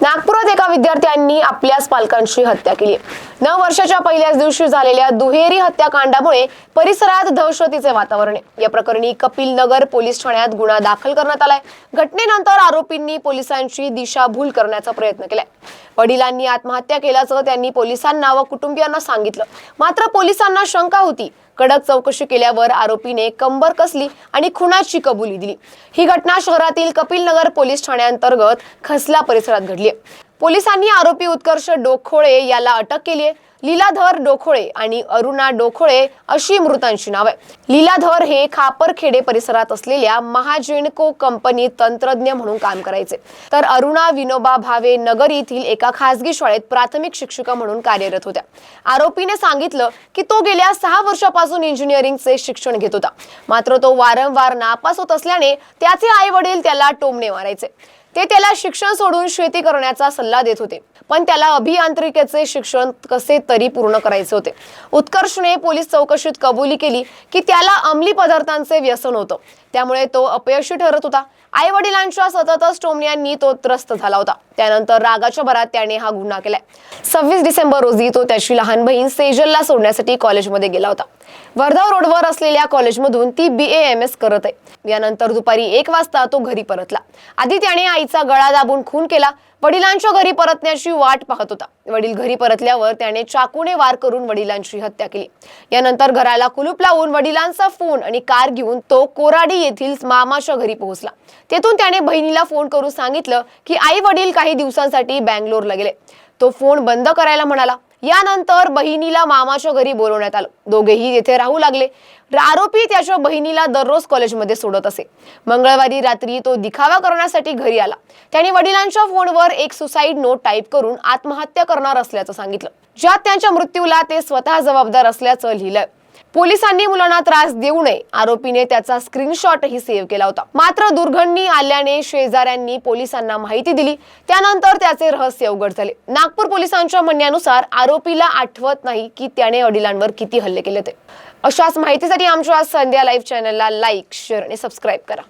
नागपुरात एका विद्यार्थ्यांनी आपल्याच पालकांची हत्या केली. नऊ वर्षाच्या पहिल्याच दिवशी झालेल्या दुहेरी हत्याकांडामुळे परिसरात दहशतीचे वातावरण आहे. या प्रकरणी कपिल नगर पोलीस ठाण्यात गुन्हा दाखल करण्यात आलाय. घटनेनंतर आरोपींनी पोलिसांची दिशाभूल करण्याचा प्रयत्न केलाय. वडिलांनी आत्महत्या केल्याचं त्यांनी पोलिसांना व कुटुंबियांना सांगितलं. मात्र पोलिसांना शंका होती. कडक चौकशी केल्यावर आरोपीने कंबर कसली आणि खुनाची कबुली दिली. ही घटना शहरातील कपिलनगर पोलीस ठाण्याअंतर्गत खसला परिसरात घडली. पोलिसांनी आरोपी उत्कर्ष डोखोळे याला अटक केली आहे लीलाधर डोखोळे आणि अरुणा डोखोळे अशी मृतांची नाव आहे लीलाधर हे खापरखेडे परिसरात असलेल्या महाजेनको कंपनी तंत्रज्ञ म्हणून काम करायचे. तर अरुणा विनोबा भावे नगर येथील एका खासगी शाळेत प्राथमिक शिक्षिका म्हणून कार्यरत होत्या. आरोपीने सांगितलं की तो गेल्या सहा वर्षापासून इंजिनिअरिंगचे शिक्षण घेत होता. मात्र तो वारंवार नापास होत असल्याने त्याचे आई वडील त्याला टोमणे मारायचे. ते त्याला शिक्षण सोडून शेती करण्याचा सल्ला देत होते. पण त्याला अभियांत्रिकेचे शिक्षण कसे तरी पूर्ण करायचे होते. उत्कर्षने पोलीस चौकशीत कबुली केली की त्याला अंमली पदार्थांचे व्यसन होतं. त्यामुळे तो अपयशी ठरत होता. आई वडिलांच्या सततच टोमण्यांनी तो त्रस्त झाला होता. त्यानंतर रागाच्या भरात त्याने हा गुन्हा केलाय. सव्वीस डिसेंबर रोजी तो त्याची लहान बहीण सेजलला सोडण्यासाठी कॉलेजमध्ये गेला होता. वर्धा रोडवर असलेल्या कॉलेजमधून ती बी एम एस करत आहे. यानंतर दुपारी एक वाजता तो घरी परतला. आधी त्याने आईचा गळा दाबून खून केला. वडिलांच्या घरी परतण्याची वाट पाहत होता. वडील घरी परतल्यावर त्याने चाकूने वार करून वडिलांची हत्या केली. यानंतर घराला कुलूप लावून वडिलांचा फोन आणि कार घेऊन तो कोराडी येथील मामाच्या घरी पोहोचला. तेथून त्याने बहिणीला फोन करून सांगितलं की आई वडील काही दिवसांसाठी बँगलोरला गेले. तो फोन बंद करायला म्हणाला यानंतर बहिणीला मामाच्या घरी बोलवण्यात आलं. दोघेही येथे राहू लागले. आरोपी त्याच्या बहिणीला दररोज कॉलेजमध्ये सोडत असे. मंगळवारी रात्री तो दिखावा करण्यासाठी घरी आला. त्याने वडिलांच्या फोनवर एक सुसाईड नोट टाईप करून आत्महत्या करणार असल्याचं सांगितलं. ज्यात त्यांच्या मृत्यूला ते स्वतः जबाबदार असल्याचं लिहिलं पोलिसांनी मुलांना त्रास देऊ नये आरोपीने त्याचा स्क्रीनशॉटही सेव्ह केला होता. मात्र दुर्घटनी आल्याने शेजाऱ्यांनी पोलिसांना माहिती दिली. त्यानंतर त्याचे रहस्य उघड झाले. नागपूर पोलिसांच्या म्हणण्यानुसार आरोपीला आठवत नाही की त्याने वडिलांवर किती हल्ले केले होते. अशाच माहितीसाठी आमच्या संध्या लाईव्ह चॅनलला लाईक शेअर आणि सबस्क्राईब करा.